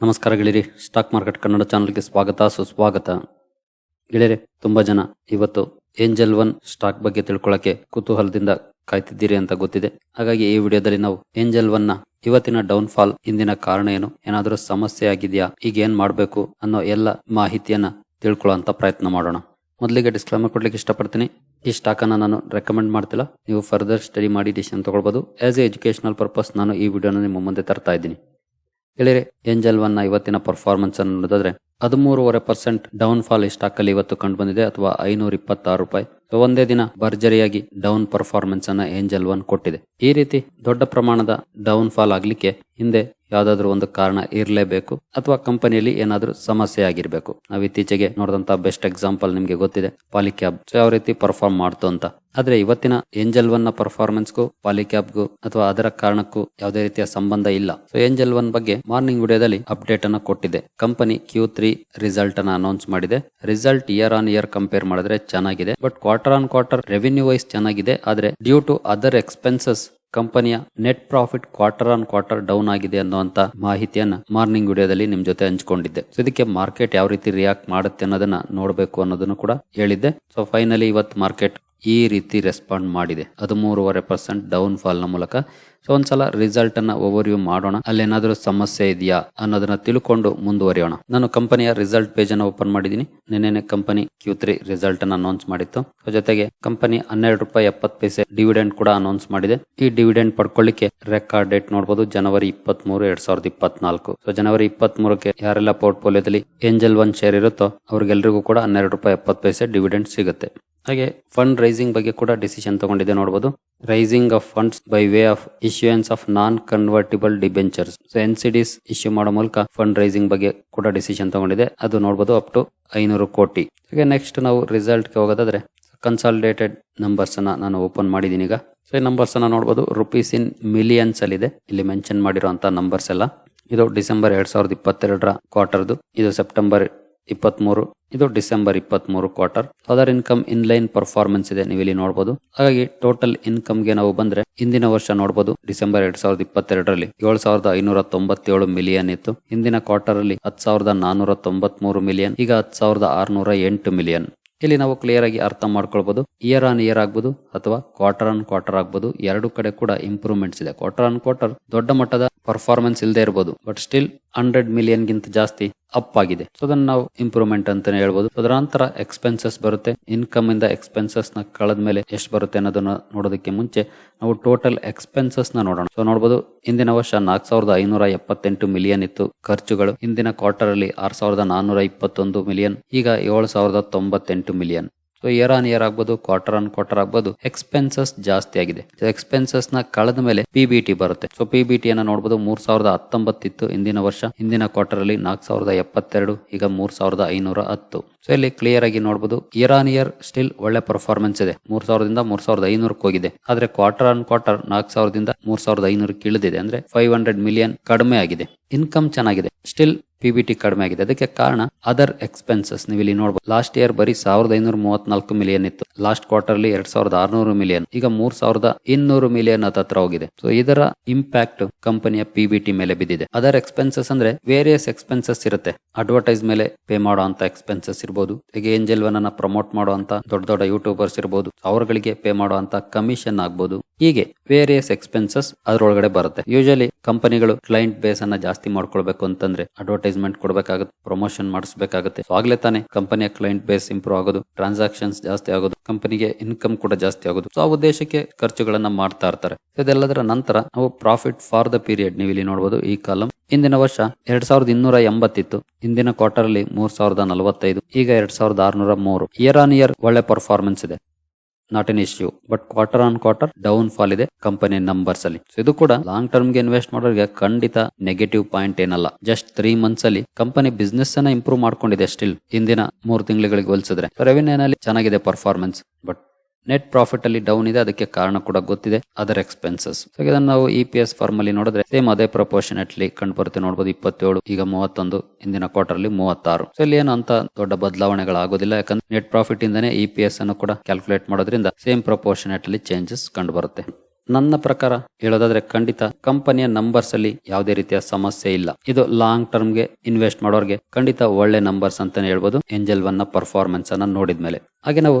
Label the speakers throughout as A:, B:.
A: ನಮಸ್ಕಾರ ಗೆಳೆಯರಿ stock market Kannada ಚಾನಲ್ಗೆ ಸ್ವಾಗತ, ಸುಸ್ವಾಗತ. ಗೆಳೆಯರೆ, ತುಂಬಾ ಜನ ಇವತ್ತು ಏಂಜಲ್ ಒನ್ ಸ್ಟಾಕ್ ಬಗ್ಗೆ ತಿಳ್ಕೊಳ್ಳಕ್ಕೆ ಕುತೂಹಲದಿಂದ ಕಾಯ್ತಿದ್ದೀರಿ ಅಂತ ಗೊತ್ತಿದೆ. ಹಾಗಾಗಿ ಈ ವಿಡಿಯೋದಲ್ಲಿ ನಾವು ಏಂಜಲ್ ಒನ್ನ ಇವತ್ತಿನ ಡೌನ್ ಫಾಲ್ ಇಂದಿನ ಕಾರಣ ಏನು, ಏನಾದರೂ ಸಮಸ್ಯೆ ಆಗಿದೆಯಾ, ಈಗ ಏನ್ ಮಾಡಬೇಕು ಅನ್ನೋ ಎಲ್ಲ ಮಾಹಿತಿಯನ್ನ ತಿಳ್ಕೊಳ್ಳೋಂತ ಪ್ರಯತ್ನ ಮಾಡೋಣ. ಮೊದಲಿಗೆ ಡಿಸ್ಕ್ಲೈಮರ್ ಕೊಡ್ಲಿಕ್ಕೆ ಇಷ್ಟಪಡ್ತೀನಿ. ಈ ಸ್ಟಾಕ್ ಅನ್ನ ನಾನು ರೆಕಮೆಂಡ್ ಮಾಡ್ತಿಲ್ಲ. ನೀವು ಫರ್ದರ್ ಸ್ಟಡಿ ಮಾಡಿ ಡಿಸಿಷನ್ ತಗೊಳ್ಬಹುದು ಆಸ್ ಎ ಎಜುಕೇಶನಲ್ ಪರ್ಪಸ್ ನಾನು ಈ ವಿಡಿಯೋನ ನಿಮ್ಮ ಮುಂದೆ ತರ್ತಾ ಇದ್ದೀನಿ. ಗೆಳೆಯರೆ ಏಂಜಲ್ ಒನ್ನ ಇವತ್ತಿನ ಪರ್ಫಾರ್ಮೆನ್ಸ್ ಅನ್ನು ನೋಡಿದ್ರೆ ಹದಿಮೂರುವರೆ ಪರ್ಸೆಂಟ್ ಡೌನ್ ಫಾಲ್ ಈ ಸ್ಟಾಕ್ ಅಲ್ಲಿ ಇವತ್ತು ಕಂಡು ಬಂದಿದೆ ಅಥವಾ ಐನೂರ ಇಪ್ಪತ್ತಾರು ರೂಪಾಯಿ. ಒಂದೇ ದಿನ ಭರ್ಜರಿಯಾಗಿ ಡೌನ್ ಪರ್ಫಾರ್ಮೆನ್ಸ್ ಅನ್ನ ಏಂಜಲ್ ಒನ್ ಕೊಟ್ಟಿದೆ. ಈ ರೀತಿ ದೊಡ್ಡ ಪ್ರಮಾಣದ ಡೌನ್ ಫಾಲ್ ಆಗ್ಲಿಕ್ಕೆ ಹಿಂದೆ ಯಾವ್ದಾದ್ರು ಒಂದು ಕಾರಣ ಇರಲೇಬೇಕು ಅಥವಾ ಕಂಪನಿಯಲ್ಲಿ ಏನಾದ್ರೂ ಸಮಸ್ಯೆ ಆಗಿರ್ಬೇಕು. ನಾವು ಇತ್ತೀಚೆಗೆ ನೋಡಿದಂತ ಬೆಸ್ಟ್ ಎಕ್ಸಾಂಪಲ್ ನಿಮ್ಗೆ ಗೊತ್ತಿದೆ ಪಾಲಿಕ್ಯಾಬ್ ಸೊ, ಯಾವ ರೀತಿ ಪರ್ಫಾರ್ಮ್ ಮಾಡ್ತು ಅಂತ. ಆದ್ರೆ ಇವತ್ತಿನ ಏಂಜಲ್ ಒನ್ನ ಪರ್ಫಾರ್ಮೆನ್ಸ್ಗೂ ಪಾಲಿಕ್ಯಾಬ್ಗೂ ಅಥವಾ ಅದರ ಕಾರಣಕ್ಕೂ ಯಾವುದೇ ರೀತಿಯ ಸಂಬಂಧ ಇಲ್ಲ. ಸೊ, ಏಂಜಲ್ ಒನ್ ಬಗ್ಗೆ ಮಾರ್ನಿಂಗ್ ವಿಡಿಯೋದಲ್ಲಿ ಅಪ್ಡೇಟ್ ಅನ್ನ ಕೊಟ್ಟಿದೆ ಕಂಪನಿ ಕ್ಯೂ ತ್ರೀ ರಿಸಲ್ಟ್ ಅನ್ನ ಅನೌನ್ಸ್ ಮಾಡಿದೆ. Result year on year compare ಮಾಡಿದ್ರೆ ಚೆನ್ನಾಗಿದೆ. But quarter on quarter revenue wise ಚೆನ್ನಾಗಿದೆ. ಆದ್ರೆ ಡ್ಯೂ ಟು ಅದರ್ ಎಕ್ಸ್ಪೆನ್ಸಸ್ ಕಂಪನಿಯ net profit quarter on quarter down ಆಗಿದೆ ಅನ್ನುವಂತ ಮಾಹಿತಿಯನ್ನ ಮಾರ್ನಿಂಗ್ ವಿಡಿಯೋದಲ್ಲಿ ನಿಮ್ ಜೊತೆ ಹಂಚಿಕೊಂಡಿದ್ದೆ. ಸೊ ಇದಕ್ಕೆ ಮಾರ್ಕೆಟ್ ಯಾವ ರೀತಿ ರಿಯಾಕ್ಟ್ ಮಾಡುತ್ತೆ ಅನ್ನೋದನ್ನ ನೋಡಬೇಕು ಅನ್ನೋದನ್ನು ಕೂಡ ಹೇಳಿದ್ದೆ. ಸೊ ಫೈನಲಿ ಇವತ್ತು ಮಾರ್ಕೆಟ್ ಈ ರೀತಿ ರೆಸ್ಪಾಂಡ್ ಮಾಡಿದೆ. ಹದಿಮೂರುವರೆ ಪರ್ಸೆಂಟ್ ಡೌನ್ ಫಾಲ್ನ ಮೂಲಕ. ಸೊ ಒಂದ್ಸಲ ರಿಸಲ್ಟ್ ಅನ್ನ ಓವರ್ವ್ಯೂ ಮಾಡೋಣ. ಅಲ್ಲೇನಾದರೂ ಸಮಸ್ಯೆ ಇದೆಯಾ ಅನ್ನೋದನ್ನ ತಿಳ್ಕೊಂಡು ಮುಂದುವರಿಯೋಣ. ನಾನು ಕಂಪನಿಯ ರಿಸಲ್ಟ್ ಪೇಜ್ ಅನ್ನ ಓಪನ್ ಮಾಡಿದೀನಿ ನಿನ್ನೆ ಕಂಪನಿ ಕ್ಯೂ ತ್ರೀ ರಿಸಲ್ಟ್ ಅನ್ನ ಅನೌನ್ಸ್ ಮಾಡಿತ್ತು. ಜೊತೆಗೆ ಕಂಪನಿ ಹನ್ನೆರಡು ರೂಪಾಯಿ ಎಪ್ಪತ್ತು ಪೈಸೆ ಡಿವಿಡೆಂಡ್ ಕೂಡ ಅನೌನ್ಸ್ ಮಾಡಿದೆ. ಈ ಡಿವಿಡೆಂಡ್ ಪಡ್ಕೊಳ್ಳಿಕ್ಕೆ ರೆಕಾರ್ಡ್ ಡೇಟ್ ನೋಡಬಹುದು ಜನವರಿ ಇಪ್ಪತ್ತ್ ಮೂರು ಎರಡ್ ಸಾವಿರದ ಇಪ್ಪತ್ನಾಲ್ಕು. ಸೊ ಜನವರಿ ಇಪ್ಪತ್ತ್ ಮೂರಕ್ಕೆ ಯಾರೆಲ್ಲ ಪೋರ್ಟ್ಫೋಲಿಯೋದಲ್ಲಿ ಏಂಜಲ್ ಒನ್ ಶೇರ್ ಇರುತ್ತೋ ಅವ್ರಿಗೆಲ್ರಿಗೂ ಕೂಡ ಹನ್ನೆರಡು ರೂಪಾಯಿ ಎಪ್ಪತ್ತು ಪೈಸೆ ಡಿವಿಡೆಂಡ್ ಸಿಗುತ್ತೆ. ಹಾಗೆ ಫಂಡ್ ರೈಸಿಂಗ್ ಬಗ್ಗೆ ಕೂಡ ಡಿಸಿಷನ್ ತಗೊಂಡಿದೆ ನೋಡಬಹುದು raising of funds by way of issuance of non convertible debentures so N C issue ಮಾಡೋ ಮೂಲಕ ಫಂಡ್ ರೈಸಿಂಗ್ ಬಗ್ಗೆ ಕೂಡ ಡಿಸಿಷನ್ ತಗೊಂಡಿದೆ ಅದು ನೋಡಬಹುದು ಅಪ್ ಟು ಐನೂರು ಕೋಟಿ. ಹಾಗೆ ನೆಕ್ಸ್ಟ್ ನಾವು ರಿಸಲ್ಟ್ಗೆ ಹೋಗೋದಾದ್ರೆ ಕನ್ಸಾಲಿಡೇಟೆಡ್ ನಂಬರ್ಸ್ ಅನ್ನ ನಾನು ಓಪನ್ ಮಾಡಿದೀನಿ ಈಗ. ಸೊ ಈ ನಂಬರ್ಸ್ ಅನ್ನ ನೋಡಬಹುದು ರುಪೀಸ್ ಇನ್ ಮಿಲಿಯನ್ಸ್ ಅಲ್ಲಿ ಇದೆ ಇಲ್ಲಿ ಮೆನ್ಷನ್ ಮಾಡಿರುವಂತ ನಂಬರ್ಸ್ ಎಲ್ಲ. ಇದು ಡಿಸೆಂಬರ್ ಎರಡ್ ಸಾವಿರದ ಇಪ್ಪತ್ತೆರಡರ ಕ್ವಾರ್ಟರ್ದು ಇದು ಸೆಪ್ಟೆಂಬರ್ ಇಪ್ಪತ್ಮೂರು. ಇದು ಡಿಸೆಂಬರ್ ಇಪ್ಪತ್ಮೂರು quarter. Other income in line performance ಇದೆ ನೀವು ಇಲ್ಲಿ ನೋಡಬಹುದು ಹಾಗಾಗಿ ಟೋಟಲ್ ಇನ್ಕಮ್ಗೆ ನಾವು ಬಂದ್ರೆ ಹಿಂದಿನ ವರ್ಷ ನೋಡಬಹುದು ಡಿಸೆಂಬರ್ ಎರಡ್ ಸಾವಿರದ ಇಪ್ಪತ್ತೆರಡರಲ್ಲಿ. ಏಳು ಸಾವಿರದ ಐನೂರ ತೊಂಬತ್ತೇಳು ಮಿಲಿಯನ್ ಇತ್ತು. ಹಿಂದಿನ ಕ್ವಾರ್ಟರ್ ಅಲ್ಲಿ ಹತ್ತು ಸಾವಿರದ ನಾನೂರ ತೊಂಬತ್ಮೂರು ಮಿಲಿಯನ್ ಈಗ ಹತ್ತು ಸಾವಿರದ ಆರ್ನೂರ ಎಂಟು ಮಿಲಿಯನ್ ಇಲ್ಲಿ ನಾವು ಕ್ಲಿಯರ್ ಆಗಿ ಅರ್ಥ ಮಾಡ್ಕೊಳ್ಬಹುದು ಇಯರ್ ಆನ್ ಇಯರ್ ಆಗ್ಬಹುದು ಅಥವಾ ಕ್ವಾರ್ಟರ್ ಆನ್ ಕ್ವಾರ್ಟರ್ ಆಗ್ಬಹುದು ಎರಡು ಕಡೆ ಕೂಡ ಇಂಪ್ರೂವ್ಮೆಂಟ್ಸ್ ಇದೆ. ಕ್ವಾರ್ಟರ್ ಆನ್ ಕ್ವಾರ್ಟರ್ ದೊಡ್ಡ ಮಟ್ಟದ ಪರ್ಫಾರ್ಮೆನ್ಸ್ ಇಲ್ಲದೆ ಇರಬಹುದು ಬಟ್ ಸ್ಟಿಲ್ ಹಂಡ್ರೆಡ್ ಮಿಲಿಯನ್ ಗಿಂತ ಜಾಸ್ತಿ ಅಪ್ ಆಗಿದೆ. ಸೊ ಅದನ್ನ ನಾವು ಇಂಪ್ರೂವ್ಮೆಂಟ್ ಅಂತಾನೆ ಹೇಳ್ಬೋದು. ನಂತರ ಎಕ್ಸ್ಪೆನ್ಸಸ್ ಬರುತ್ತೆ. ಇನ್ಕಮ್ ಇಂದ ಎಕ್ಸ್ಪೆನ್ಸಸ್ನ ಕಳೆದ ಮೇಲೆ ಎಷ್ಟು ಬರುತ್ತೆ ಅನ್ನೋದನ್ನ ನೋಡೋದಕ್ಕೆ ಮುಂಚೆ ನಾವು ಟೋಟಲ್ ಎಕ್ಸ್ಪೆನ್ಸಸ್ನ ನೋಡೋಣ. ಸೊ ನೋಡಬಹುದು ಹಿಂದಿನ ವರ್ಷ ನಾಲ್ಕು ಸಾವಿರದ ಐನೂರ ಎಪ್ಪತ್ತೆಂಟು ಮಿಲಿಯನ್ ಇತ್ತು ಖರ್ಚುಗಳು. ಹಿಂದಿನ ಕ್ವಾರ್ಟರ್ ಅಲ್ಲಿ ಆರ್ ಸಾವಿರದ ನಾನೂರ ಇಪ್ಪತ್ತೊಂದು ಮಿಲಿಯನ್ ಈಗ ಏಳು ಸಾವಿರದ ತೊಂಬತ್ತೆಂಟು million so year on year ಆಗ್ಬೋದು ಕ್ವಾರ್ಟರ್ ಆನ್ ಕ್ವಾರ್ಟರ್ ಆಗ್ಬೋದು ಎಕ್ಸ್ಪೆನ್ಸಸ್ ಜಾಸ್ತಿ ಆಗಿದೆ. ಎಕ್ಸ್ಪೆನ್ಸಸ್ನ ಕಳೆದ ಮೇಲೆ ಪಿ ಬಿ ಟಿ ಬರುತ್ತೆ. ಸೊ ಪಿ ಬಿ ಅನ್ನ ನೋಡಬಹುದು ಮೂರ್ ಸಾವಿರದ ಹತ್ತೊಂಬತ್ತಿತ್ತು ಹಿಂದಿನ ವರ್ಷ. ಹಿಂದಿನ ಕ್ವಾರ್ಟರ್ ಅಲ್ಲಿ ನಾಲ್ಕು ಸಾವಿರದ ಎಪ್ಪತ್ತೆರಡು, ಈಗ ಮೂರ್ ಸಾವಿರದ ಐನೂರ ಹತ್ತು. ಸೊ ಇಲ್ಲಿ ಕ್ಲಿಯರ್ ಆಗಿ ನೋಡಬಹುದು ಇಯರ್ ಆನ್ ಇಯರ್ ಸ್ಟಿಲ್ ಒಳ್ಳೆ ಪರ್ಫಾರ್ಮೆನ್ಸ್ ಇದೆ. ಮೂರ್ ಸಾವಿರದಿಂದ ಮೂರ್ ಸಾವಿರದ ಐನೂರಕ್ಕೆ ಹೋಗಿದೆ. ಆದ್ರೆ ಕ್ವಾರ್ಟರ್ ಆನ್ ಕ್ವಾರ್ಟರ್ ನಾಲ್ಕು ಸಾವಿರದಿಂದ ಮೂರ್ ಸಾವಿರದ ಐನೂರಕ್ಕೆ ಇಳಿದಿದೆ. ಅಂದ್ರೆ ಫೈವ್ ಹಂಡ್ರೆಡ್ ಮಿಲಿಯನ್ ಕಡಿಮೆ ಆಗಿದೆ. ಇನ್ಕಮ್ ಚೆನ್ನಾಗಿದೆ. ಸ್ಟಿಲ್ ಪಿ ಬಿ ಟಿ ಕಡಿಮೆ ಆಗಿದೆ. ಅದಕ್ಕೆ ಕಾರಣ ಅದರ್ ಎಕ್ಸ್ಪೆನ್ಸಸ್ ನೀವು ಇಲ್ಲಿ ನೋಡಬಹುದು ಲಾಸ್ಟ್ ಇಯರ್ ಬರೀ ಸಾವಿರದ ಐನೂರ ಮೂವತ್ನಾಲ್ಕು ಮಿಲಿಯನ್ ಇತ್ತು. ಲಾಸ್ಟ್ ಕ್ವಾರ್ಟರ್ ಅಲ್ಲಿ ಎರಡ್ ಸಾವಿರದ ಆರ್ನೂರು ಮಿಲಿಯನ್ ಈಗ ಮೂರ್ ಸಾವಿರದ ಇನ್ನೂರು ಮಿಲಿಯನ್ ಹತ್ರ ಹೋಗಿದೆ. ಸೊ ಇದರ ಇಂಪ್ಯಾಕ್ಟ್ ಕಂಪನಿಯ ಪಿ ಬಿ ಟಿ ಮೇಲೆ ಬಿದ್ದಿದೆ. ಅದರ್ ಎಕ್ಸ್ಪೆನ್ಸಸ್ ಅಂದ್ರೆ ವೇರಿಯಸ್ ಎಕ್ಸ್ಪೆನ್ಸಸ್ ಇರುತ್ತೆ. ಅಡ್ವರ್ಟೈಸ್ ಮೇಲೆ ಪೇ ಮಾಡುವಂತ ಎಕ್ಸ್ಪೆನ್ಸಸ್ ಇರಬಹುದು ಈಗ ಏಂಜಲ್ ಒನ್ ಅನ್ನ ಪ್ರಮೋಟ್ ಮಾಡುವಂತ ದೊಡ್ಡ ದೊಡ್ಡ ಯೂಟ್ಯೂಬರ್ಸ್ ಇರಬಹುದು ಅವರುಗಳಿಗೆ ಪೇ ಮಾಡುವಂತ ಕಮಿಷನ್ ಆಗ್ಬೋದು. ಹೀಗೆ. ವೇರಿಯಸ್ ಎಕ್ಸ್ಪೆನ್ಸಸ್ ಅದರೊಳಗಡೆ ಬರುತ್ತೆ. ಯೂಶಲಿ ಕಂಪನಿಗಳು ಕ್ಲೈಂಟ್ ಬೇಸ್ ಅನ್ನ ಜಾಸ್ತಿ ಮಾಡ್ಕೊಳ್ಬೇಕು ಅಂತಂದ್ರೆ ಅಡ್ವರ್ಟೈಸ್ಮೆಂಟ್ ಕೊಡಬೇಕಾಗುತ್ತೆ ಪ್ರಮೋಷನ್ ಮಾಡಿಸಬೇಕಾಗುತ್ತೆ. ಆಗ್ಲೇ ತಾನೇ ಕಂಪನಿಯ ಕ್ಲೈಂಟ್ ಬೇಸ್ ಇಂಪ್ರೂವ್ ಆಗೋದು ಟ್ರಾನ್ಸಾಕ್ಷನ್ಸ್ ಜಾಸ್ತಿ ಆಗೋದು, ಕಂಪನಿಗೆ ಇನ್ಕಮ್ ಕೂಡ ಜಾಸ್ತಿ ಆಗೋದು. ಸೊ ಆ ಉದ್ದೇಶಕ್ಕೆ ಖರ್ಚುಗಳನ್ನ ಮಾಡ್ತಾ ಇರ್ತಾರೆ. ಇದೆಲ್ಲದರ ನಂತರ ನಾವು ಪ್ರಾಫಿಟ್ ಫಾರ್ ದ ಪೀರಿಯಡ್ ನೀವು ಇಲ್ಲಿ ನೋಡಬಹುದು ಈ ಕಾಲಂ ಇಂದಿನ ವರ್ಷ ಎರಡ್ ಸಾವಿರದ ಇನ್ನೂರ ಎಂಬತ್ತಿತ್ತು. ಇಂದಿನ ಕ್ವಾರ್ಟರ್ ಅಲ್ಲಿ ಮೂರ್ ಸಾವಿರದ ನಲವತ್ತೈದು, ಈಗ ಎರಡ್ ಸಾವಿರದ ಆರ್ನೂರ ಮೂರು. ಇಯರ್ ಆನ್ ಇಯರ್ ಒಳ್ಳೆ ಪರ್ಫಾರ್ಮೆನ್ಸ್ ಇದೆ. Not an issue but quarter on quarter down fall ಇದೆ ಕಂಪನಿ ನಂಬರ್ಸ್ ಅಲ್ಲಿ. ಇದು ಕೂಡ ಲಾಂಗ್ ಟರ್ಮ್ಗೆ ಇನ್ವೆಸ್ಟ್ ಮಾಡೋರಿಗೆ ಖಂಡಿತ ನೆಗೆಟಿವ್ ಪಾಯಿಂಟ್ ಏನಲ್ಲ. ಜಸ್ಟ್ ತ್ರೀ ಮಂತ್ಸ್ ಅಲ್ಲಿ ಕಂಪನಿ ಬಿಸ್ನೆಸ್ ಅನ್ನ ಇಂಪ್ರೂವ್ ಮಾಡ್ಕೊಂಡಿದೆ ಸ್ಟಿಲ್ ಹಿಂದಿನ ಮೂರು ತಿಂಗಳಿಗೆ ಹೋಲಿಸಿದ್ರೆ. ರೆವಿನ್ಯೂನಲ್ಲಿ ಚೆನ್ನಾಗಿದೆ ಪರ್ಫಾರ್ಮೆನ್ಸ್ ಬಟ್ ನೆಟ್ ಪ್ರಾಫಿಟ್ ಅಲ್ಲಿ ಡೌನ್ ಇದೆ, ಅದಕ್ಕೆ ಕಾರಣ ಕೂಡ ಗೊತ್ತಿದೆ ಅದರ್ ಎಕ್ಸ್ಪೆನ್ಸಸ್ ಇದನ್ನ ನಾವು ಇ ಪಿ ಎಸ್ ಫಾರ್ಮ್ ಅಲ್ಲಿ ನೋಡಿದ್ರೆ ಸೇಮ್ ಅದೇ ಪ್ರಪೋರ್ಷನೇಟ್ಲಿ ಕಂಡು ಬರುತ್ತೆ ನೋಡಬಹುದು ಇಪ್ಪತ್ತೇಳು, ಈಗ ಮೂವತ್ತೊಂದು, ಇಂದಿನ ಕ್ವಾರ್ಟರ್ ಅಲ್ಲಿ ಮೂವತ್ತಾರು. ಸೊ ಇಲ್ಲಿ ಏನು ಅಂತ ದೊಡ್ಡ ಬದಲಾವಣೆಗಳಾಗೋದಿಲ್ಲ, ಯಾಕಂದ್ರೆ ನೆಟ್ ಪ್ರಾಫಿಟ್ ಇಂದನೇ ಇ ಪಿ ಎಸ್ ಅನ್ನು ಕೂಡ ಕ್ಯಾಲ್ಕುಲೇಟ್ ಮಾಡೋದ್ರಿಂದ ಸೇಮ್ ಪ್ರಪೋರ್ಷನೇಟ್ ಅಲ್ಲಿ ಚೇಂಜಸ್ ಕಂಡು ಬರುತ್ತೆ ನನ್ನ ಪ್ರಕಾರ ಹೇಳೋದಾದ್ರೆ ಖಂಡಿತ ಕಂಪನಿಯ ನಂಬರ್ಸ್ ಅಲ್ಲಿ ಯಾವುದೇ ರೀತಿಯ ಸಮಸ್ಯೆ ಇಲ್ಲ. ಇದು ಲಾಂಗ್ ಟರ್ಮ್ಗೆ ಇನ್ವೆಸ್ಟ್ ಮಾಡೋರ್ಗೆ ಖಂಡಿತ ಒಳ್ಳೆ ನಂಬರ್ಸ್ ಅಂತಾನೆ ಹೇಳ್ಬೋದು ಎಂಜಲ್ ಒನ್ನ ಪರ್ಫಾರ್ಮೆನ್ಸ್ ಅನ್ನ ನೋಡಿದ್ಮೇಲೆ. ಹಾಗೆ ನಾವು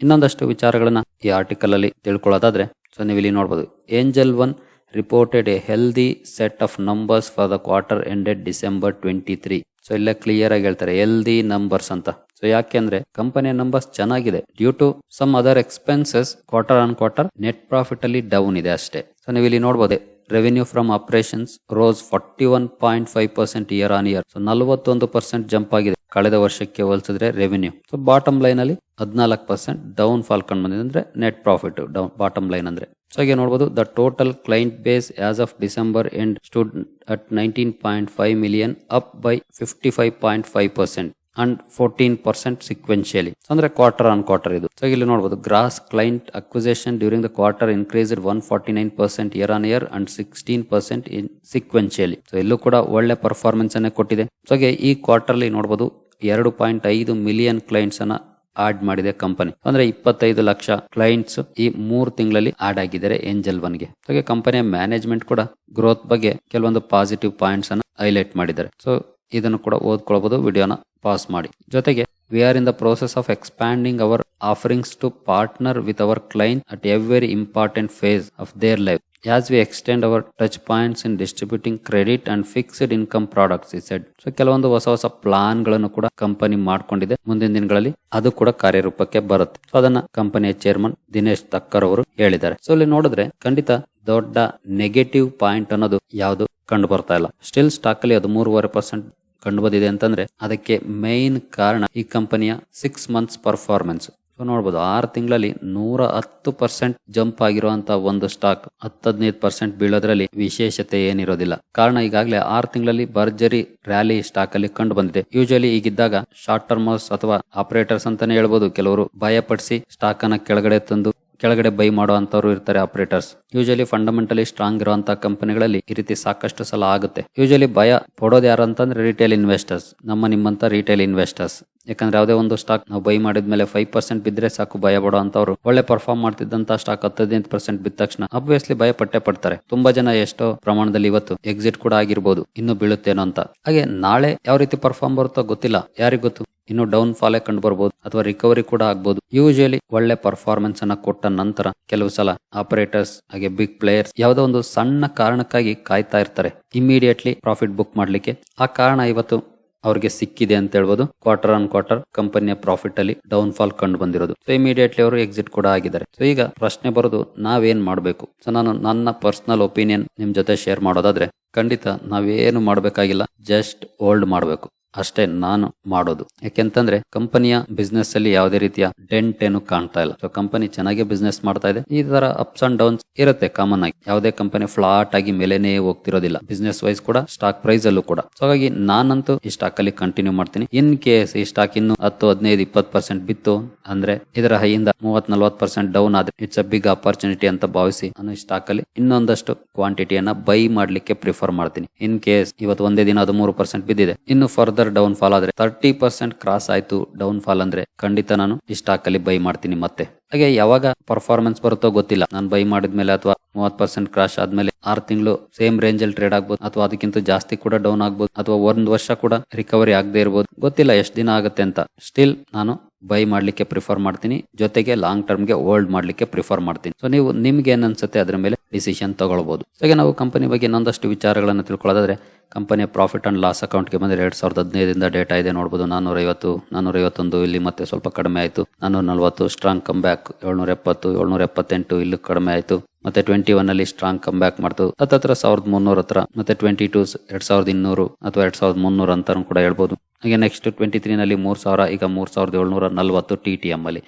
A: ಇನ್ನೊಂದಷ್ಟು ವಿಚಾರಗಳನ್ನ ಈ ಆರ್ಟಿಕಲ್ ಅಲ್ಲಿ ತಿಳ್ಕೊಳ್ಳೋದಾದ್ರೆ ಸೊ ನೀವು ಇಲ್ಲಿ ನೋಡಬಹುದು Angel One reported a healthy set of numbers for the quarter ended December twenty three so ಇಲ್ಲ ಕ್ಲಿಯರ್ ಆಗಿ ಹೇಳ್ತಾರೆ ಹೆಲ್ದಿ ನಂಬರ್ಸ್ ಅಂತ. ಸೊ ಯಾಕೆಂದ್ರೆ ಕಂಪನಿಯ ನಂಬರ್ಸ್ ಚೆನ್ನಾಗಿದೆ. Due to some other expenses quarter on quarter net profit ಅಲ್ಲಿ down ಇದೆ ಅಷ್ಟೇ. ಸೊ ನೀವು ಇಲ್ಲಿ ನೋಡಬಹುದು revenue from operations rose forty one point five percent year on year so ನಲವತ್ತೊಂದು ಪರ್ಸೆಂಟ್ ಜಂಪ್ ಆಗಿದೆ. ಕಳೆದ ವರ್ಷಕ್ಕೆ ಹೋಲಿಸಿದ್ರೆ ರೆವೆನ್ಯೂ ಸೊ ಬಾಟಮ್ ಲೈನ್ ಅಲ್ಲಿ ಹದಿನಾಲ್ಕು ಪರ್ಸೆಂಟ್ ಡೌನ್ ಫಾಲ್ ಕಂಡು ಬಂದಿದೆ ಅಂದ್ರೆ net profit down bottom line ಅಂದ್ರೆ. ಸೊ ಹಾಗೆ ನೋಡಬಹುದು the total client base as of December end stood at nineteen point five million up by fifty five point five percent and fourteen percent sequentially ಅಂದ್ರೆ quarter on quarter ಇದು. So ಇಲ್ಲಿ ನೋಡಬಹುದು gross client acquisition during the quarter increased one forty nine percent year on year and sixteen percent in sequentially so ಇಲ್ಲೂ ಕೂಡ ಒಳ್ಳೆ performance ಅನ್ನೇ ಕೊಟ್ಟಿದೆ. So ಈ ಕ್ವಾರ್ಟರ್ಲಿ ನೋಡಬಹುದು ಎರಡು ಪಾಯಿಂಟ್ ಐದು ಮಿಲಿಯನ್ ಕ್ಲೈಂಟ್ಸ್ ಅನ್ನ ಆಡ್ ಮಾಡಿದೆ ಕಂಪನಿ ಅಂದ್ರೆ ಇಪ್ಪತ್ತೈದು ಲಕ್ಷ ಕ್ಲೈಂಟ್ಸ್ ಈ ಮೂರು ತಿಂಗಳಲ್ಲಿ ಆಡ್ ಆಗಿದ್ದಾರೆ ಏಂಜಲ್ ಒನ್ಗೆ. ಹಾಗೆ ಕಂಪನಿಯ ಮ್ಯಾನೇಜ್ಮೆಂಟ್ ಕೂಡ ಗ್ರೋತ್ ಬಗ್ಗೆ ಕೆಲವೊಂದು ಪಾಸಿಟಿವ್ ಪಾಯಿಂಟ್ಸ್ ಅನ್ನ ಹೈಲೈಟ್ ಮಾಡಿದ್ದಾರೆ. ಸೊ ಇದನ್ನು ಕೂಡ ಓದ್ಕೊಳ್ಬಹುದು ವಿಡಿಯೋನ ಪಾಸ್ ಮಾಡಿ. ಜೊತೆಗೆ we are in the process of expanding our offerings to partner with our client at every important phase of their life as we extend our touch points in distributing credit and fixed income products ಈ said so ಕೆಲವೊಂದು ಹೊಸ ಹೊಸ ಪ್ಲಾನ್ಗಳನ್ನು ಕೂಡ company ಮಾಡ್ಕೊಂಡಿದೆ. ಮುಂದಿನ ದಿನಗಳಲ್ಲಿ ಅದು ಕೂಡ ಕಾರ್ಯರೂಪಕ್ಕೆ ಬರುತ್ತೆ. ಸೊ ಅದನ್ನ ಕಂಪನಿಯ ಚೇರ್ಮನ್ ದಿನೇಶ್ ತಕ್ಕರ್ ಅವರು ಹೇಳಿದ್ದಾರೆ. ಸೊ ಇಲ್ಲಿ ನೋಡಿದ್ರೆ ಖಂಡಿತ ದೊಡ್ಡ ನೆಗೆಟಿವ್ ಪಾಯಿಂಟ್ ಅನ್ನೋದು ಯಾವುದು ಕಂಡು ಬರ್ತಾ ಇಲ್ಲ. ಸ್ಟಿಲ್ ಸ್ಟಾಕ್ ಅಲ್ಲಿ ಅದು ಮೂರುವರೆ ಪರ್ಸೆಂಟ್ ಕಂಡು ಬಂದಿದೆ ಅಂತಂದ್ರೆ ಅದಕ್ಕೆ ಮೇನ್ ಕಾರಣ ಈ ಕಂಪನಿಯ ಸಿಕ್ಸ್ ಮಂತ್ಸ್ ಪರ್ಫಾರ್ಮೆನ್ಸ್ ಸೊ ನೋಡ್ಬೋದು, ಆರು ತಿಂಗಳಲ್ಲಿ ನೂರ ಹತ್ತು ಪರ್ಸೆಂಟ್ ಜಂಪ್ ಆಗಿರುವಂತ ಒಂದು ಸ್ಟಾಕ್ ಹತ್ತು ಹದಿನೈದು ಪರ್ಸೆಂಟ್ ಬೀಳೋದ್ರಲ್ಲಿ ವಿಶೇಷತೆ ಏನಿರೋದಿಲ್ಲ. ಕಾರಣ ಈಗಾಗಲೇ ಆರು ತಿಂಗಳಲ್ಲಿ ಭರ್ಜರಿ ರ್ಯಾಲಿ ಸ್ಟಾಕ್ ಅಲ್ಲಿ ಕಂಡು ಬಂದಿದೆ. ಯೂಶಲಿ ಈಗಿದ್ದಾಗ ಶಾರ್ಟ್ ಟರ್ಮರ್ಸ್ ಅಥವಾ ಆಪರೇಟರ್ಸ್ ಅಂತಾನೆ ಹೇಳ್ಬೋದು. ಕೆಲವರು ಭಯಪಡಿಸಿ ಸ್ಟಾಕ್ ಅನ್ನ ಕೆಳಗಡೆ ತಂದು ಕೆಳಗಡೆ ಬೈ ಮಾಡುವಂತವ್ರು ಇರ್ತಾರೆ ಆಪರೇಟರ್ಸ್ ಯೂಶಲಿ ಫಂಡಮೆಂಟಲಿ ಸ್ಟ್ರಾಂಗ್ ಇರುವಂತಹ ಕಂಪನಿಗಳಲ್ಲಿ ಈ ರೀತಿ ಸಾಕಷ್ಟು ಸಲ ಆಗುತ್ತೆ. ಯೂಶಲಿ ಭಯ ಪಡೋದು ಯಾರು ಅಂತಂದ್ರೆ ರಿಟೇಲ್ ಇನ್ವೆಸ್ಟರ್ಸ್ ನಮ್ಮ ನಿಮ್ಮಂತ ರಿಟೇಲ್ ಇನ್ವೆಸ್ಟರ್ಸ್ ಯಾಕಂದ್ರೆ ಯಾವುದೇ ಒಂದು ಸ್ಟಾಕ್ ನಾವು ಬೈ ಮಾಡಿದ್ಮೇಲೆ ಫೈವ್ ಪರ್ಸೆಂಟ್ ಬಿದ್ರೆ ಸಾಕು ಭಯ ಪಡುವಂತವ್ರು ಒಳ್ಳೆ ಪರ್ಫಾರ್ಮ್ ಮಾಡ್ತಿದ್ದಂತ ಸ್ಟಾಕ್ ಹತ್ತದಿನ ಪರ್ಸೆಂಟ್ ಬಿದ್ದ ತಕ್ಷಣ ಅಬ್ವಿಯಸ್ಲಿ ಭಯ ಪಟ್ಟೆ ಪಡ್ತಾರೆ. ತುಂಬಾ ಜನ ಎಷ್ಟೋ ಪ್ರಮಾಣದಲ್ಲಿ ಇವತ್ತು ಎಕ್ಸಿಟ್ ಕೂಡ ಆಗಿರ್ಬೋದು, ಇನ್ನು ಬೀಳುತ್ತೇನೋ ಅಂತ. ಹಾಗೆ ನಾಳೆ ಯಾವ ರೀತಿ ಪರ್ಫಾರ್ಮ್ ಬರುತ್ತೋ ಗೊತ್ತಿಲ್ಲ. ಯಾರಿಗ್ ಗೊತ್ತು? ಇನ್ನು ಡೌನ್ ಫಾಲೇ ಕಂಡು ಬರ್ಬೋದು ಅಥವಾ ರಿಕವರಿ ಕೂಡ ಆಗ್ಬೋದು. ಯೂಶಲಿ ಒಳ್ಳೆ ಪರ್ಫಾರ್ಮೆನ್ಸ್ ಅನ್ನ ಕೊಟ್ಟ ನಂತರ ಕೆಲವು ಸಲ ಆಪರೇಟರ್ಸ್ ಹಾಗೆ ಬಿಗ್ ಪ್ಲೇಯರ್ಸ್ ಯಾವುದೋ ಒಂದು ಸಣ್ಣ ಕಾರಣಕ್ಕಾಗಿ ಕಾಯ್ತಾ ಇರ್ತಾರೆ. ಇಮಿಡಿಯೇಟ್ಲಿ ಪ್ರಾಫಿಟ್ ಬುಕ್ ಮಾಡ್ಲಿಕ್ಕೆ ಆ ಕಾರಣ ಇವತ್ತು ಅವ್ರಿಗೆ ಸಿಕ್ಕಿದೆ ಅಂತ ಹೇಳ್ಬೋದು. ಕ್ವಾರ್ಟರ್ ಆನ್ ಕ್ವಾರ್ಟರ್ ಕಂಪನಿಯ ಪ್ರಾಫಿಟ್ ಅಲ್ಲಿ ಡೌನ್ ಫಾಲ್ ಕಂಡು ಬಂದಿರೋದು. ಸೊ ಇಮಿಡಿಯೇಟ್ಲಿ ಅವರು ಎಕ್ಸಿಟ್ ಕೂಡ ಆಗಿದ್ದಾರೆ. ಸೊ ಈಗ ಪ್ರಶ್ನೆ ಬರೋದು ನಾವೇನ್ ಮಾಡಬೇಕು? ಸೊ ನಾನು ನನ್ನ ಪರ್ಸನಲ್ ಒಪಿನಿಯನ್ ನಿಮ್ ಜೊತೆ ಶೇರ್ ಮಾಡೋದಾದ್ರೆ ಖಂಡಿತ ನಾವೇನು ಮಾಡಬೇಕಾಗಿಲ್ಲ ಜಸ್ಟ್ ಹೋಲ್ಡ್ ಮಾಡಬೇಕು. ಅಷ್ಟೇ ನಾನು ಮಾಡೋದು. ಯಾಕೆಂತಂದ್ರೆ ಕಂಪನಿಯ ಬಿಸ್ನೆಸ್ ಅಲ್ಲಿ ಯಾವುದೇ ರೀತಿಯ ಡೆಂಟ್ ಏನು ಕಾಣ್ತಾ ಇಲ್ಲ. ಸೊ ಕಂಪನಿ ಚೆನ್ನಾಗಿ ಬಿಸ್ನೆಸ್ ಮಾಡ್ತಾ ಇದೆ. ಈ ತರ ಅಪ್ಸ್ ಅಂಡ್ ಡೌನ್ಸ್ ಇರುತ್ತೆ ಕಾಮನ್ ಆಗಿ. ಯಾವುದೇ ಕಂಪನಿ ಫ್ಲಾಟ್ ಆಗಿ ಮೇಲೆನೆ ಹೋಗ್ತಿರೋದಿಲ್ಲ. ಬಿಸ್ನೆಸ್ ವೈಸ್ ಕೂಡ ಸ್ಟಾಕ್ ಪ್ರೈಸ್ ಅಲ್ಲೂ ಕೂಡ. ಸೊ ಹಾಗಾಗಿ ನಾನಂತೂ ಈ ಸ್ಟಾಕ್ ಅಲ್ಲಿ ಕಂಟಿನ್ಯೂ ಮಾಡ್ತೀನಿ. ಇನ್ ಕೇಸ್ ಈ ಸ್ಟಾಕ್ ಇನ್ನು ಹತ್ತು, ಹದಿನೈದು, ಇಪ್ಪತ್ತು ಪರ್ಸೆಂಟ್ ಬಿತ್ತು ಅಂದ್ರೆ ಇದರ ಹೈಯಿಂದ ಮೂವತ್ ನಲ್ವತ್ ಪರ್ಸೆಂಟ್ ಡೌನ್ ಆದ್ರೆ ಇಟ್ಸ್ ಅ ಬಿಗ್ ಅಪರ್ಚುನಿಟಿ ಅಂತ ಭಾವಿಸಿ ನಾನು ಈ ಸ್ಟಾಕ್ ಅಲ್ಲಿ ಇನ್ನೊಂದಷ್ಟು ಕ್ವಾಂಟಿಟಿಯನ್ನ ಬೈ ಮಾಡ್ಲಿಕ್ಕೆ ಪ್ರಿಫರ್ ಮಾಡ್ತೀನಿ. ಇನ್ ಕೇಸ್ ಇವತ್ತು ಒಂದೇ ದಿನ ಅದು ಮೂರು ಪರ್ಸೆಂಟ್ ಬಿದ್ದಿದೆ. ಇನ್ನು ಫರ್ದರ್ ಡೌನ್ ಫಾಲ್ ಆದ್ರೆ ತರ್ಟಿ ಪರ್ಸೆಂಟ್ ಕ್ರಾಸ್ ಆಯ್ತು ಡೌನ್ ಫಾಲ್ ಅಂದ್ರೆ ಖಂಡಿತ ನಾನು ಈ ಸ್ಟಾಕ್ ಅಲ್ಲಿ ಬೈ ಮಾಡ್ತೀನಿ ಮತ್ತೆ. ಹಾಗೆ ಯಾವಾಗ ಪರ್ಫಾರ್ಮೆನ್ಸ್ ಬರುತ್ತೋ ಗೊತ್ತಿಲ್ಲ. ನಾನು ಬೈ ಮಾಡಿದ್ಮೇಲೆ ಅಥವಾ ಮೂವತ್ ಪರ್ಸೆಂಟ್ ಕ್ರಾಶ್ ಆದ್ಮೇಲೆ ಆರು ತಿಂಗಳು ಸೇಮ್ ರೇಂಜ್ ಅಲ್ಲಿ ಟ್ರೇಡ್ ಆಗ್ಬೋದು ಅಥವಾ ಅದಕ್ಕಿಂತ ಜಾಸ್ತಿ ಕೂಡ ಡೌನ್ ಆಗ್ಬೋದು ಅಥವಾ ಒಂದ್ ವರ್ಷ ಕೂಡ ರಿಕವರಿ ಆಗದೆ ಇರ್ಬೋದು. ಗೊತ್ತಿಲ್ಲ ಎಷ್ಟು ದಿನ ಆಗುತ್ತೆ ಅಂತ. ಸ್ಟಿಲ್ ನಾನು ಬೈ ಮಾಡ್ಲಿಕ್ಕೆ ಪ್ರಿಫರ್ ಮಾಡ್ತೀನಿ. ಜೊತೆಗೆ ಲಾಂಗ್ ಟರ್ಮ್ಗೆ ಹೋಲ್ಡ್ ಮಾಡ್ಲಿಕ್ಕೆ ಪ್ರಿಫರ್ ಮಾಡ್ತೀನಿ. ಸೊ ನೀವು ನಿಮ್ಗೆ ಏನ್ ಅನ್ಸುತ್ತೆ ಅದ್ರ ಮೇಲೆ ಡಿಸಿಷನ್ ತಗೊಳ್ಬಹುದು ಹಾಗೆ ನಾವು ಕಂಪನಿ ಬಗ್ಗೆ ಇನ್ನೊಂದಷ್ಟು ವಿಚಾರಗಳನ್ನು ತಿಳ್ಕೊಳ್ಳೋದಾದ್ರೆ ಕಂಪನಿಯ ಪ್ರಾಫಿಟ್ ಆ್ಯಂಡ್ ಲಾಸ್ ಅಕೌಂಟ್ಗೆ ಬಂದರೆ ಎರಡು ಸಾವಿರದ ಹದಿನೈದರಿಂದ ಡೇಟಾ ಇದೆ. ನೋಡ್ಬೋದು ನಾನೂರ ಐವತ್ತು ನಾನೂರ ಐವತ್ತೊಂದು ಇಲ್ಲಿ ಮತ್ತೆ ಸ್ವಲ್ಪ ಕಡಿಮೆ ಆಯಿತು. ನಾನೂರ ನಲ್ವತ್ತು ಸ್ಟ್ರಾಂಗ್ ಕಮ್ ಬ್ಯಾಕ್ ಏಳ್ನೂರ ಎಪ್ಪತ್ತು ಏಳ್ನೂರ ಎಪ್ಪತ್ತೆಂಟು ಇಲ್ಲಿ ಕಡಿಮೆ ಆಯಿತು. ಮತ್ತೆ ಟ್ವೆಂಟಿ ಒನ್ ಅಲ್ಲಿ ಸ್ಟ್ರಾಂಗ್ ಕಮ್ ಬ್ಯಾಕ್ ಮಾಡ್ತು. ಹತ್ತತ್ರ ಸಾವಿರದ ಮುನ್ನೂರ ಹತ್ರ, ಮತ್ತೆ ಟ್ವೆಂಟಿ ಟೂ ಎರಡ್ ಸಾವಿರದ ಇನ್ನೂರು ಅಥವಾ ಎರಡ್ ಸಾವಿರದ ಮುನ್ನೂರು ಅಂತ ಕೂಡ ಹೇಳ್ಬೋದು. ಹಾಗೆ ನೆಕ್ಸ್ಟ್ ಟ್ವೆಂಟಿ ತ್ರೀನಲ್ಲಿ ಮೂರು ಸಾವಿರ, ಈಗ ಮೂರು ಸಾವಿರದ ಏಳ್ನೂರ ನಲ್ವತ್ತು ಟಿ ಟಿ ಎಂ ಅಲ್ಲಿ.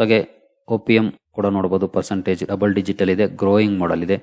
A: ಹಾಗೆ ಒ ಪಿ ಎಂ ಕೂಡ ನೋಡಬಹುದು ಪರ್ಸೆಂಟೇಜ್ ಡಬಲ್ ಡಿಜಿಟಲ್ ಇದೆ ಗ್ರೋಯಿಂಗ್ ಮಾಡಲ್ ಇದೆ.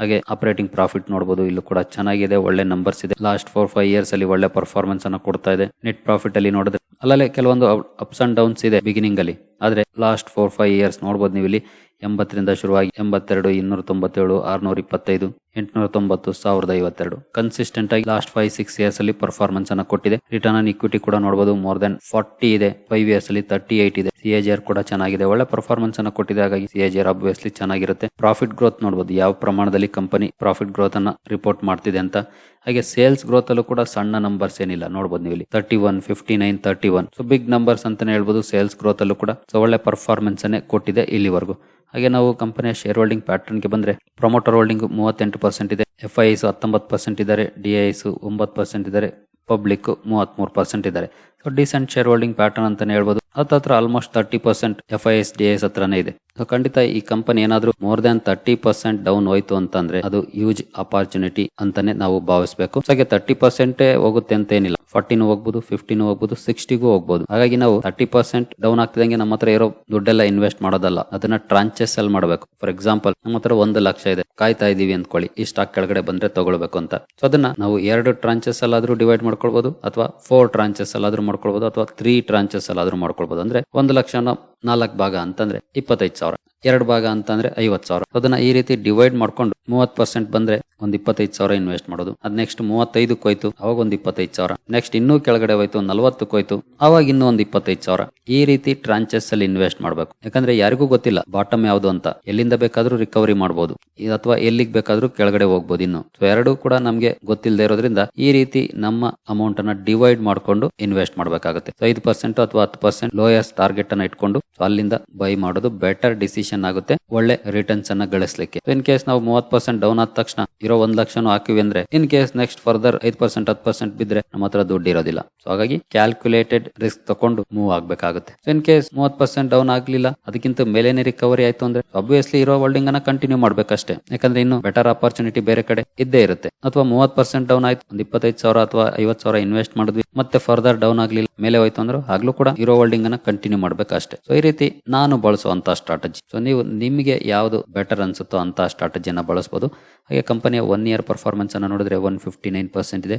A: ಹಾಗೆ ಆಪರೇಟಿಂಗ್ ಪ್ರಾಫಿಟ್ ನೋಡಬಹುದು ಇಲ್ಲೂ ಕೂಡ ಚೆನ್ನಾಗಿದೆ, ಒಳ್ಳೆ ನಂಬರ್ಸ್ ಇದೆ. ಲಾಸ್ಟ್ ಫೋರ್ ಫೈವ್ ಇಯರ್ಸ್ ಅಲ್ಲಿ ಒಳ್ಳೆ ಪರ್ಫಾರ್ಮೆನ್ಸ್ ಅನ್ನ ಕೊಡ್ತಾ ಇದೆ. ನೆಟ್ ಪ್ರಾಫಿಟ್ ಅಲ್ಲಿ ನೋಡಿದ್ರೆ ಅಲ್ಲಲ್ಲೇ ಕೆಲವೊಂದು ಅಪ್ಸ್ ಅಂಡ್ ಡೌನ್ಸ್ ಇದೆ ಬಿಗಿನಿಂಗ್ ಅಲ್ಲಿ. ಆದ್ರೆ ಲಾಸ್ಟ್ ಫೋರ್ ಫೈವ್ ಇಯರ್ಸ್ ನೋಡಬಹುದು ನೀವು ಇಲ್ಲಿ ಎಂಬತ್ತರಿಂದ ಶುರುವಾಗಿ ಎಂಬತ್ತೆರಡು, ಇನ್ನೂರ ತೊಂಬತ್ತೇಳು, ಆರ್ನೂರ ಇಪ್ಪತ್ತೈದು, ಎಂಟುನೂರ ತೊಂಬತ್ತು, ಸಾವಿರದ ಐವತ್ತೆರಡು. ಕನ್ಸಿಸ್ಟೆಂಟ್ ಆಗಿ ಲಾಸ್ಟ್ ಫೈವ್ ಸಿಕ್ಸ್ ಇಯರ್ಸ್ ಅಲ್ಲಿ ಪರ್ಫಾರ್ಮೆನ್ಸ್ ಅನ್ನ ಕೊಟ್ಟಿದೆ. ರಿಟರ್ನ್ ಆನ್ ಇಕ್ವಿಟಿ ಕೂಡ ನೋಡಬಹುದು ಮೋರ್ ದನ್ ಫಾರ್ಟಿ ಇದೆ. ಫೈವ್ ಇಯರ್ಸ್ ಅಲ್ಲಿ ತರ್ಟಿ ಏಟ್ ಇದೆ. ಸಿಎಜಿಆರ್ ಕೂಡ ಚೆನ್ನಾಗಿದೆ. ಒಳ್ಳೆ ಪರ್ಫಾರ್ಮೆನ್ಸ್ ಅನ್ನ ಕೊಟ್ಟಿದೆ. ಹಾಗಾಗಿ ಸಿಎಜಿಆರ್ ಅಬ್ವಿಯಸ್ಲಿ ಚೆನ್ನಾಗಿರುತ್ತೆ. ಪ್ರಾಫಿಟ್ ಗ್ರೋತ್ ನೋಡಬಹುದು ಯಾವ ಪ್ರಮಾಣದಲ್ಲಿ ಕಂಪನಿ ಪ್ರಾಫಿಟ್ ಗ್ರೋತ್ ಅನ್ನ ರಿಪೋರ್ಟ್ ಮಾಡ್ತಿದೆ ಅಂತ. ಹಾಗೆ ಸೇಲ್ಸ್ ಗ್ರೋತ್ ಅಲ್ಲೂ ಕೂಡ ಸಣ್ಣ ನಂಬರ್ಸ್ ಏನಿಲ್ಲ. ನೋಡಬಹುದು ನೀವು ಇಲ್ಲಿ thirty one fifty nine thirty one so big numbers ಅಂತಾನೆ ಹೇಳ್ಬೋದು ಸೇಲ್ಸ್ ಗ್ರೋತ್ ಅಲ್ಲೂ ಕೂಡ. ಸೊ ಒಳ್ಳೆ ಪರ್ಫಾರ್ಮೆನ್ಸ್ ಅನ್ನೇ ಕೊಟ್ಟಿದೆ ಇಲ್ಲಿವರೆಗೂ. ಹಾಗೆ ನಾವು ಕಂಪನಿಯ ಶೇರ್ ಹೋಲ್ಡಿಂಗ್ ಪ್ಯಾಟರ್ನ್ಗೆ ಬಂದ್ರೆ ಪ್ರಮೋಟರ್ ಹೋಲ್ಡಿಂಗ್ ಮೂವತ್ತೆಂಟು ಪರ್ಸೆಂಟ್ ಇದೆ ಎಫ್ ಐ ಎಸ್ ಹತ್ತೊಂಬತ್ತು ಪರ್ಸೆಂಟ್ ಇದ್ದಾರೆ ಡಿ ಐಸ್ ಒಂಬತ್ತು ಪರ್ಸೆಂಟ್ ಇದ್ದಾರೆ ಪಬ್ಲಿಕ್ ಮೂವತ್ಮೂರು ಪರ್ಸೆಂಟ್ ಇದ್ದಾರೆ. So decent share holding pattern ಅಂತಾನೆ ಹೇಳ್ಬೋದು. ಹತ್ತತ್ರ almost thirty percent F I S D S ಹತ್ರನೇ ಇದೆ. ಸೊ ಖಂಡಿತ ಈ ಕಂಪನಿ ಏನಾದ್ರೂ more than thirty percent down ಹೋಯ್ತು ಅಂತಂದ್ರೆ ಅದು ಯೂಜ್ ಅಪಾರ್ಚುನಿಟಿ ಅಂತಾನೆ ನಾವು ಭಾವಿಸಬೇಕು. ಹಾಗೆ ತರ್ಟಿ ಪರ್ಸೆಂಟ್ ಹೋಗುತ್ತೆ ಅಂತ ಏನಿಲ್ಲ ಫಾರ್ಟಿನೂ ಹೋಗ್ಬೋದು ಫಿಫ್ಟಿನೂ ಹೋಗ್ಬೋದು ಸಿಕ್ಸ್ಟಿಗೂ ಹೋಗ್ಬೋದು. ಹಾಗಾಗಿ ನಾವು ತರ್ಟಿ ಪರ್ಸೆಂಟ್ ಡೌನ್ ಆಗ್ತಿದಂಗೆ ನಮ್ಮ ಹತ್ರ ಇರೋ ದುಡ್ಡೆಲ್ಲ ಇನ್ವೆಸ್ಟ್ ಮಾಡೋದಲ್ಲ, ಅದನ್ನ ಟ್ರಾನ್ಚೆಸ್ ಅಲ್ಲಿ ಮಾಡಬೇಕು. ಫಾರ್ ಎಕ್ಸಾಂಪಲ್ ನಮ್ಮ ಹತ್ರ ಒಂದು ಲಕ್ಷ ಇದೆ, ಕಾಯ್ತಾ ಇದೀವಿ ಅಂದ್ಕೊಳ್ಳಿ, ಈ ಸ್ಟಾಕ್ ಕೆಳಗಡೆ ಬಂದ್ರೆ ತಗೊಳ್ಬೇಕು ಅಂತ. ಸೊ ಅದನ್ನ ನಾವು ಎರಡು ಟ್ರಾಂಚಸ್ ಅಲ್ಲಾದ್ರೂ ಡಿವೈಡ್ ಮಾಡ್ಕೊಳ್ಬಹುದು ಅಥವಾ ಫೋರ್ ಟ್ರಾನ್ಚೆಸ್ ಅಲ್ಲಾದ್ರೂ ಮಾಡ್ಕೊಳ್ಬಹುದು ಅಥವಾ ತ್ರೀ ಅಲ್ಲಿ ಅಲ್ಲಾದ್ರೂ ಮಾಡ್ಕೊಳ್ಬಹುದು ಅಂದ್ರೆ ಒಂದು ಲಕ್ಷನ ನಾಲ್ಕು ಭಾಗ ಅಂತಂದ್ರೆ ಇಪ್ಪತ್ತೈದು ಸಾವಿರ. ಎರಡು ಭಾಗ ಅಂತಂದ್ರೆ ಐವತ್ತು ಸಾವಿರ. ಅದನ್ನ ಈ ರೀತಿ ಡಿವೈಡ್ ಮಾಡ್ಕೊಂಡು ಮೂವತ್ ಪರ್ಸೆಂಟ್ ಬಂದ್ರೆ ಒಂದ್ ಇಪ್ಪತ್ತೈದು ಸಾವಿರ ಇನ್ವೆಸ್ಟ್ ಮಾಡೋದು. ಅದ್ ನೆಕ್ಸ್ಟ್ ಮೂವತ್ತೈದಕ್ಕೆ ಹೋಯ್ತು ಅವಾಗ ಒಂದ್ ಇಪ್ಪತ್ತೈದು ಸಾವಿರ. ನೆಕ್ಸ್ಟ್ ಇನ್ನೂ ಕೆಳಗಡೆ ಹೋಯ್ತು ನಲ್ವತ್ತಕ್ಕೆ ಹೋಯ್ತು ಅವಾಗ ಇನ್ನೂ ಒಂದ್ ಇಪ್ಪತ್ತೈದು ಸಾವಿರ. ಈ ರೀತಿ ಟ್ರಾಂಚಸ್ ಅಲ್ಲಿ ಇನ್ವೆಸ್ಟ್ ಮಾಡ್ಬೇಕು. ಯಾಕಂದ್ರೆ ಯಾರಿಗೂ ಗೊತ್ತಿಲ್ಲ ಬಾಟಮ್ ಯಾವ್ದು ಅಂತ. ಎಲ್ಲಿಂದ ಬೇಕಾದ್ರೂ ರಿಕವರಿ ಮಾಡಬಹುದು ಅಥವಾ ಎಲ್ಲಿಗೆ ಬೇಕಾದ್ರೂ ಕೆಳಗಡೆ ಹೋಗ್ಬೋದು ಇನ್ನು. ಎರಡೂ ಕೂಡ ನಮ್ಗೆ ಗೊತ್ತಿಲ್ಲದೆ ಇರೋದ್ರಿಂದ ಈ ರೀತಿ ನಮ್ಮ ಅಮೌಂಟ್ ಅನ್ನ ಡಿವೈಡ್ ಮಾಡ್ಕೊಂಡು ಇನ್ವೆಸ್ಟ್ ಮಾಡ್ಬೇಕಾಗುತ್ತೆ. ಐದು ಪರ್ಸೆಂಟ್ ಅಥವಾ ಹತ್ತು ಪರ್ಸೆಂಟ್ ಲೋಯೆಸ್ಟ್ ಟಾರ್ಗೆಟ್ ಅನ್ನ ಇಟ್ಕೊಂಡು ಅಲ್ಲಿಂದ ಬೈ ಮಾಡೋದು ಬೆಟರ್ ಡಿಸಿಷನ್ ಆಗುತ್ತೆ, ಒಳ್ಳೆ ರಿಟರ್ನ್ಸ್ ಅನ್ನ ಗಳಿಸಲಿಕ್ಕೆ. ಇನ್ ಕೇಸ್ ನಾವು ಮೂವತ್ ಪರ್ಸೆಂಟ್ ಡೌನ್ ಆದ ತಕ್ಷಣ, ಇರೋ ಒಂದ್ ಲಕ್ಷನು ಹಾಕಿವಿ ಅಂದ್ರೆ ಇನ್ ಕೇಸ್ ನೆಕ್ಸ್ಟ್ ಫರ್ದರ್ ಐದ್ ಪರ್ಸೆಂಟ್ ಹತ್ತು ಪರ್ಸೆಂಟ್ ಬಿದ್ರೆ ನಮ್ಮ ಹತ್ರ ದುಡ್ಡು ಇರೋದಿಲ್ಲ. ಸೊ ಹಾಗಾಗಿ ಕ್ಯಾಲ್ಕುಲೇಟೆಡ್ ರಿಸ್ಕ್ ತಕೊಂಡು ಮೂವ್ ಆಗ್ಬೇಕಾಗುತ್ತೆ. ಇನ್ ಕೇಸ್ ಮೂವತ್ ಪರ್ಸೆಂಟ್ ಡೌನ್ ಆಗ್ಲಿಲ್ಲ, ಅದಕ್ಕಿಂತ ಮೇಲೇನೆ ರಿಕವರಿ ಆಯ್ತು ಅಂದ್ರೆ ಅಬ್ವಿಯಸ್ಲಿ ಇರೋ ಹೋಲ್ಡಿಂಗ್ ಅನ್ನ ಕಂಟಿನ್ಯೂ ಮಾಡ್ಬೇಕಷ್ಟೇ. ಯಾಕಂದ್ರೆ ಇನ್ನು ಬೆಟರ್ ಅಪರ್ಚುನಿಟಿ ಬೇರೆ ಕಡೆ ಇದ್ದೇ ಇರುತ್ತೆ. ಅಥವಾ ಮೂವತ್ ಪರ್ಸೆಂಟ್ ಡೌನ್ ಆಯ್ತು, ಒಂದ್ ಇಪ್ಪತ್ತೈದು ಸಾವಿರ ಅಥವಾ ಐವತ್ ಸಾವಿರ ಇನ್ವೆಸ್ಟ್ ಮಾಡಿದ್ವಿ, ಮತ್ತೆ ಫರ್ದರ್ ಡೌನ್ ಆಗ್ಲಿಲ್ಲ, ಮೇಲೆ ಹೋಯ್ತು ಅಂದ್ರೆ, ಆಗ್ಲೂ ಕೂಡ ಇರೋ ಹೋಲ್ಡಿಂಗ್ ಅನ್ನ ಕಂಟಿನ್ಯೂ ಮಾಡ್ಬೇಕಷ್ಟೇ. ಸೊ ಈ ರೀತಿ ನಾನು ಬಳಸುವಂತ ಸ್ಟ್ರಾಟಜಿ ಸೊ ನೀವು ನಿಮಗೆ ಯಾವುದು ಬೆಟರ್ ಅನ್ಸುತ್ತೋ ಅಂತ ಸ್ಟ್ರಾಟಜಿಯನ್ನು ಬಳಸ್ಬೋದು. ಹಾಗೆ ಕಂಪನಿಯ ಒನ್ ಇಯರ್ ಪರ್ಫಾರ್ಮೆನ್ಸ್ ಅನ್ನ ನೋಡಿದ್ರೆ ಒನ್ ಫಿಫ್ಟಿ ನೈನ್ ಪರ್ಸೆಂಟ್ ಇದೆ.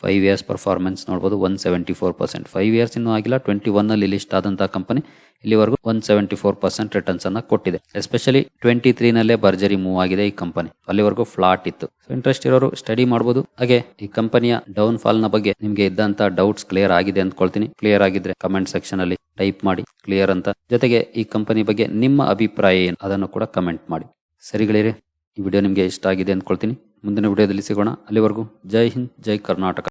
A: ಫೈವ್ ಇಯರ್ಸ್ ಪರ್ಫಾರ್ಮೆನ್ಸ್ ನೋಡಬಹುದು one seventy four percent five years ಇನ್ನೂ ಆಗಿಲ್ಲ ಟ್ವೆಂಟಿ ಒನ್ ಅಲ್ಲಿ ಲಿಸ್ಟ್ ಆದಂತಹ ಕಂಪನಿ ಇಲ್ಲಿವರೆಗೂ one seventy four percent returns ಅನ್ನ ಕೊಟ್ಟಿದೆ. ಎಸ್ಪೆಷಲಿ ಟ್ವೆಂಟಿ ತ್ರೀ ನಲ್ಲೇ ಭರ್ಜರಿ ಮೂವ್ ಆಗಿದೆ ಈ ಕಂಪನಿ ಅಲ್ಲಿವರೆಗೂ ಫ್ಲಾಟ್ ಇತ್ತು. ಇಂಟ್ರೆಸ್ಟ್ ಇರೋರು ಸ್ಟಡಿ ಮಾಡಬಹುದು ಹಾಗೆ ಈ ಕಂಪನಿಯ ಡೌನ್ ಫಾಲ್ನ ಬಗ್ಗೆ ನಿಮಗೆ ಇದ್ದಂತ ಡೌಟ್ಸ್ ಕ್ಲಿಯರ್ ಆಗಿದೆ ಅಂದ್ಕೊಳ್ತೀನಿ. ಕ್ಲಿಯರ್ ಆಗಿದ್ರೆ ಕಮೆಂಟ್ ಸೆಕ್ಷನ್ ಅಲ್ಲಿ ಟೈಪ್ ಮಾಡಿ ಕ್ಲಿಯರ್ ಅಂತ. ಜೊತೆಗೆ ಈ ಕಂಪನಿ ಬಗ್ಗೆ ನಿಮ್ಮ ಅಭಿಪ್ರಾಯ ಏನು? ಅದನ್ನು ಕೂಡ ಕಮೆಂಟ್ ಮಾಡಿ. ಸರಿಗಳಿರಿ ಈ ವಿಡಿಯೋ ನಿಮಗೆ ಇಷ್ಟ ಆಗಿದೆ ಅಂದ್ಕೊಳ್ತೀನಿ. ಮುಂದಿನ ವಿಡಿಯೋದಲ್ಲಿ ಸಿಗೋಣ. ಅಲ್ಲಿವರೆಗೂ ಜೈ ಹಿಂದ್, ಜೈ ಕರ್ನಾಟಕ.